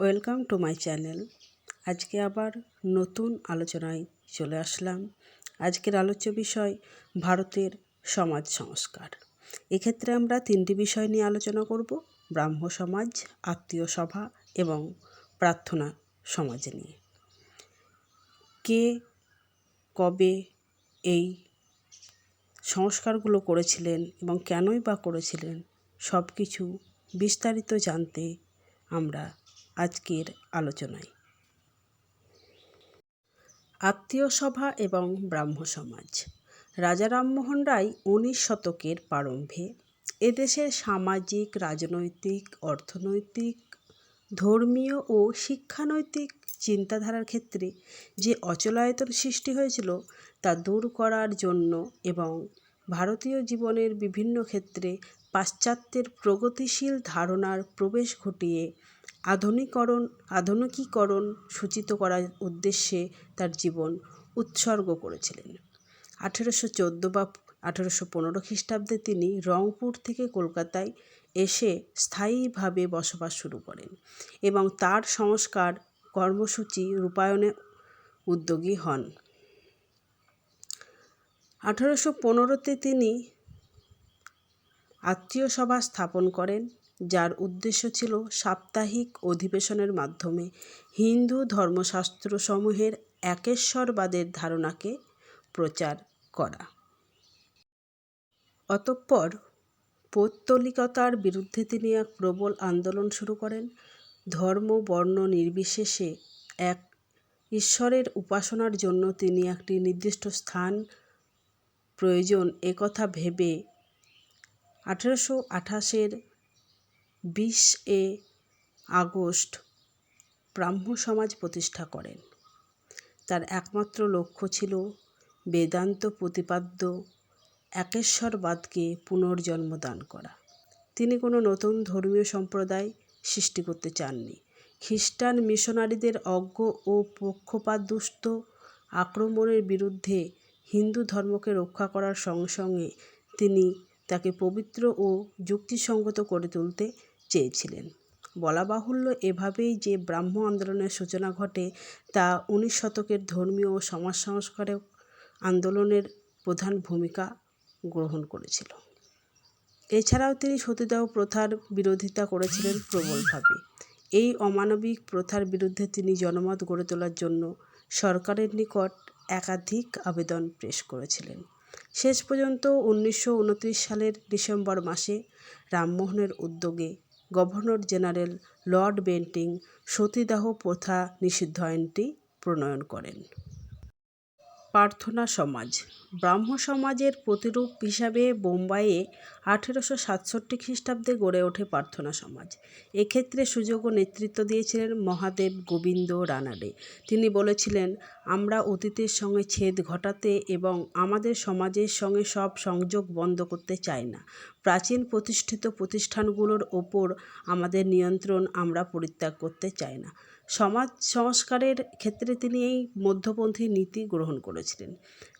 Welcome to my channel. আজকে আবার নতুন আলোচনায় চলে আসলাম। আজকের আলোচ্য বিষয়, ভারতের সমাজ সংস্কার। এক্ষেত্রে আমরা তিনটি বিষয় নিয়ে আলোচনা করব, ব্রাহ্ম সমাজ, আত্মীয় সভা এবং প্রার্থনা সমাজ নিয়ে। কে, কবে এই সংস্কারগুলো করেছিলেন এবং কেনই বা করেছিলেন সব কিছু বিস্তারিত জানতে আমরা আজকের আলোচনায়। আত্মীয় সভা এবং ব্রাহ্ম সমাজ। রাজা রামমোহন রায় উনিশ শতকের প্রারম্ভে এদেশের সামাজিক, রাজনৈতিক, অর্থনৈতিক, ধর্মীয় ও শিক্ষানৈতিক চিন্তাধারার ক্ষেত্রে যে অচলায়তন সৃষ্টি হয়েছিল তা দূর করার জন্য এবং ভারতীয় জীবনের বিভিন্ন ক্ষেত্রে পাশ্চাত্যের প্রগতিশীল ধারণার প্রবেশ ঘটিয়ে আধুনিকরণ, আধুনিকীকরণ সূচিত করার উদ্দেশ্যে তার জীবন উৎসর্গ করেছিলেন। আঠেরোশো চোদ্দ বা আঠেরোশো পনেরো খ্রিস্টাব্দে তিনি রংপুর থেকে কলকাতায় এসে স্থায়ীভাবে বসবাস শুরু করেন এবং তার সংস্কার কর্মসূচি রূপায়ণে উদ্যোগী হন। আঠেরোশো পনেরোতে তিনি আত্মীয় সভা স্থাপন করেন, যার উদ্দেশ্য ছিল সাপ্তাহিক অধিবেশনের মাধ্যমে হিন্দু ধর্মশাস্ত্রসমূহের একেশ্বরবাদের ধারণাকে প্রচার করা। অতঃপর পৌত্তলিকতার বিরুদ্ধে তিনি এক প্রবল আন্দোলন শুরু করেন। ধর্ম, বর্ণ নির্বিশেষে এক ঈশ্বরের উপাসনার জন্য তিনি একটি নির্দিষ্ট স্থান, প্রয়োজন একথা ভেবে আঠেরোশো আঠাশের বিশ এ আগস্ট ব্রাহ্ম সমাজ প্রতিষ্ঠা করেন। তার একমাত্র লক্ষ্য ছিল বেদান্ত প্রতিপাদ্য একেশ্বরবাদকে পুনর্জন্ম দান করা। তিনি কোনো নতুন ধর্মীয় সম্প্রদায় সৃষ্টি করতে চাননি। খ্রিস্টান মিশনারিদের অজ্ঞ ও পক্ষপাতদুষ্ট আক্রমণের বিরুদ্ধে হিন্দু ধর্মকে রক্ষা করার সঙ্গে সঙ্গে তিনি তাকে পবিত্র ও যুক্তিসঙ্গত করে তুলতে চেয়েছিলেন। বলা বাহুল্য এভাবেই যে ব্রাহ্ম আন্দোলনের সূচনা ঘটে, তা উনিশ শতকের ধর্মীয় ও সমাজ সংস্কারক আন্দোলনের প্রধান ভূমিকা গ্রহণ করেছিল। এছাড়াও তিনি সতীদাহ প্রথার বিরোধিতা করেছিলেন প্রবলভাবে। এই অমানবিক প্রথার বিরুদ্ধে তিনি জনমত গড়ে তোলার জন্য সরকারের নিকট একাধিক আবেদন পেশ করেছিলেন। শেষ পর্যন্ত উনিশশো উনত্রিশ সালের ডিসেম্বর মাসে রামমোহনের উদ্যোগে গভর্নর জেনারেল লর্ড বেন্টিং সতীদাহ প্রথা নিষিদ্ধ আইনটি প্রণয়ন করেন। প্রার্থনা সমাজ। ব্রাহ্ম সমাজের প্রতিরূপ হিসাবে বোম্বাইয়ে আঠেরোশো সাতষট্টি খ্রিস্টাব্দে গড়ে ওঠে প্রার্থনা সমাজ। এক্ষেত্রে সুযোগ ও নেতৃত্ব দিয়েছিলেন মহাদেব গোবিন্দ রানাডে। তিনি বলেছিলেন, আমরা অতীতের সঙ্গে ছেদ ঘটাতে এবং আমাদের সমাজের সঙ্গে সব সংযোগ বন্ধ করতে চাই না। প্রাচীন প্রতিষ্ঠিত প্রতিষ্ঠানগুলোর ওপর আমাদের নিয়ন্ত্রণ আমরা পরিত্যাগ করতে চাই না। সমাজ সংস্কারের ক্ষেত্রে তিনি এই মধ্যপন্থী নীতি গ্রহণ করেছিলেন।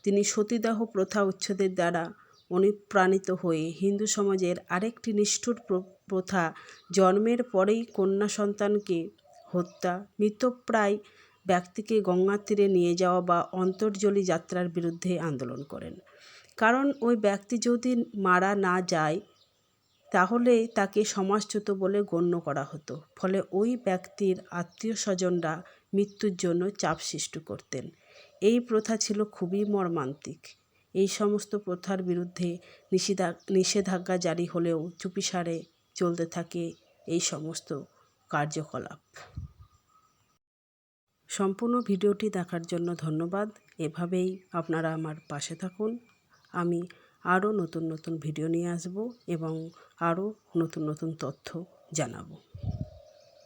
তিনি সতীদাহ প্রথা উচ্ছেদের দ্বারা অনুপ্রাণিত হয়ে হিন্দু সমাজের আরেকটি নিষ্ঠুর প্রথা জন্মের পরেই কন্যা সন্তানকে হত্যা, মৃতপ্রায় ব্যক্তিকে গঙ্গার তীরে নিয়ে যাওয়া বা অন্তর্জলী যাত্রার বিরুদ্ধে আন্দোলন করেন। কারণ ওই ব্যক্তি যদি মারা না যায় তাহলে তাকে সমাজচ্যুত বলে গণ্য করা হতো। ফলে ওই ব্যক্তির আত্মীয় স্বজনরা মৃত্যুর জন্য চাপ সৃষ্টি করতেন। এই প্রথা ছিল খুবই মর্মান্তিক। এই সমস্ত প্রথার বিরুদ্ধে নিষেধা, নিষেধাজ্ঞা জারি হলেও চুপিসারে চলতে থাকে এই সমস্ত কার্যকলাপ। সম্পূর্ণ ভিডিওটি দেখার জন্য ধন্যবাদ। এভাবেই আপনারা আমার পাশে থাকুন। আমি আরও নতুন নতুন ভিডিও নিয়ে আসব এবং আরও নতুন নতুন তথ্য জানাব।